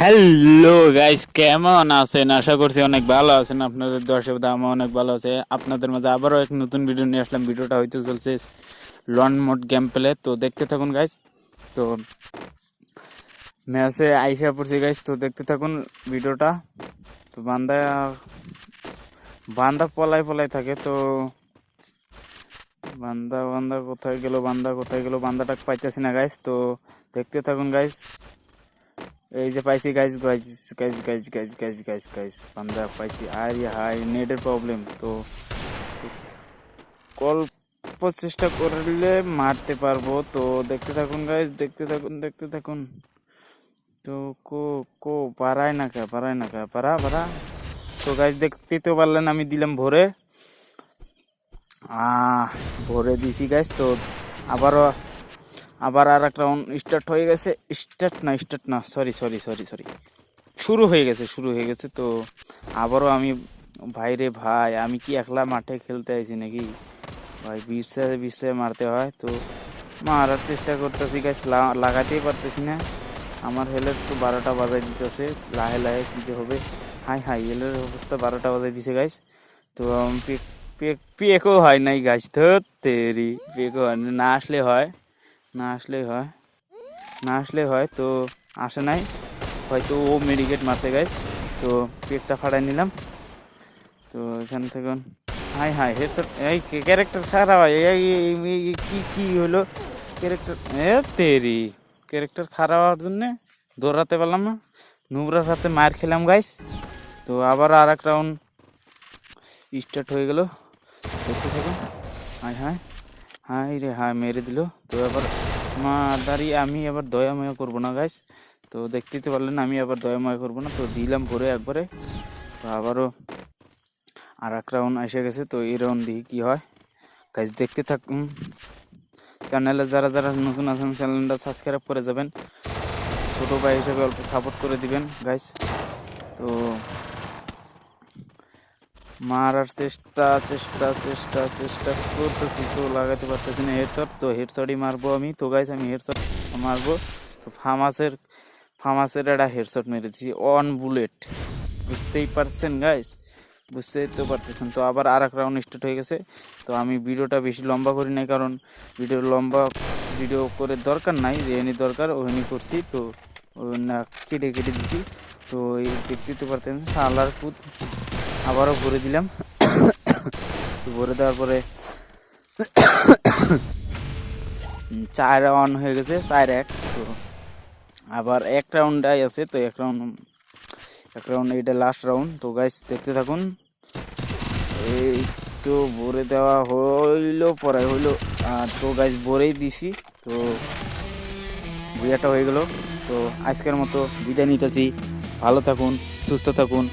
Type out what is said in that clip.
Hello guys কেমন আছেন? আশা করছি অনেক ভালো আছেন। আপনাদের দর্শক দাম অনেক ভালো আছে। আপনাদের মাঝে আবারও এক নতুন ভিডিও নিয়ে আসলাম। ভিডিওটা হয়তো চলছে লন মোড গেম প্লে তো দেখতে থাকুন গাইস তো ম্যাচে আইসা পড়ছি গাইস তো দেখতে থাকুন ভিডিওটা তো বান্দা বান্দা পলাই পলাই থাকে। তো বান্দা বান্দা কোথায় গেল? বান্দা কোথায় গেল? বান্দাটা পাইতেছি না গাইস তো দেখতে থাকুন গাইস এই যে পাইছি guys guys guys guys guys guys guys guys বান্দা পাইছি আর হাই নেটের প্রবলেম তো অল্প চেষ্টা করলে মারতে পারব, তো দেখতে থাকুন গাইজ দেখতে থাকুন দেখতে থাকুন। তো কো কো, পারায় না কা, পারায় না কা, পারা পারা। তো গাইজ দেখতে তো পারলেন, আমি দিলাম ভোরে। ভরে দিছি গাইজ তো আবারও আবার আর একটা স্টার্ট হয়ে গেছে। স্টার্ট না স্টার্ট না সরি সরি সরি সরি শুরু হয়ে গেছে, শুরু হয়ে গেছে তো আবারও আমি ভাইরে ভাই, আমি কি একলা মাঠে খেলতে আইছি নাকি? ভাই বিশে বিশে মারতে হয় তো মারার চেষ্টা করতেছি। গাছ লাগাতেই পারতেছি না। আমার হেলের তো বারোটা বাজায় দিতেছে। লাহে লাহে যে হবে। হাই হাই হেলের অবস্থা বারোটা বাজায় দিছে গাছ তো পেক পেক পেকও হয় নাই গাছ ধর তেরি পেকও হয়। না আসলে হয়। না আসলেই হয়। না আসলে হয়, তো আসে নাই। হয়তো ও মেডিকেট মারতে গাইস তো পেটটা ফাড়াই নিলাম। তো এখান থেকে হাই হাই হেডশট এই ক্যারেক্টার খারাপ হয়। কি কি হলো? ক্যারেক্টার, এ তেরি। ক্যারেক্টার খারাপ হওয়ার জন্যে দৌড়াতে পারলাম না। নুবরার সাথে মার খেলাম গাইস তো আবার আর এক রাউন্ড স্টার্ট হয়ে গেল। দেখতে থাকুন। হাই হাই। হাই রে হাই মেরে দিল। তো এবার মা দাঁড়িয়ে আমি এবার দয়াময় করব না গাইস তো দেখতেই তো পারলেন, আমি আবার দয়াময় করব না। তো দিলাম ভরে একবারে। তো আবারও আর এক রাউন্ড এসে গেছে। তো এই রাউন্ড দিয়ে কী হয়। গাইস দেখতে থাকুন চ্যানেলে যারা যারা নতুন আছেন চ্যানেলটা সাবস্ক্রাইব করে যাবেন। ছোটো ভাই হিসেবে অল্প সাপোর্ট করে দিবেন গাইস তো মারার চেষ্টা চেষ্টা চেষ্টা চেষ্টা করতেছি, তো লাগাতে পারতেছি না। হেডশট তো হেডশটই মারবো আমি। তো গাইস আমি হেডশট মারবো। তো ফামাসের ফামাসের একটা হেডশট মেরেছি অন বুলেট বুঝতেই পারছেন গাইস বুঝতেই তো পারতেছেন। তো আবার আর এক রাউন্ড স্টার্ট হয়ে গেছে। তো আমি ভিডিওটা বেশি লম্বা করি নাই, কারণ ভিডিও লম্বা ভিডিও করে দরকার নাই যেখানে দরকার ওখানে করছি। তো, না, কেটে কেটে দিছি। তো এই দেখতেই তো পারতেন সালার কুদ আবারও ভরে দিলাম। ভরে দেওয়ার পরে চার অন হয়ে গেছে, চার এক। তো আবার এক রাউন্ডাই আছে, তো এক রাউন্ড এক রাউন্ড এটা লাস্ট রাউন্ড তো গাইস দেখতে থাকুন। এই তো ভরে দেওয়া হইল, পরে হইল। তো গাইস ভরেই দিছি। তো বিয়েটা হয়ে গেল। তো আজকের মতো বিদায় নিতেছি। ভালো থাকুন, সুস্থ থাকুন।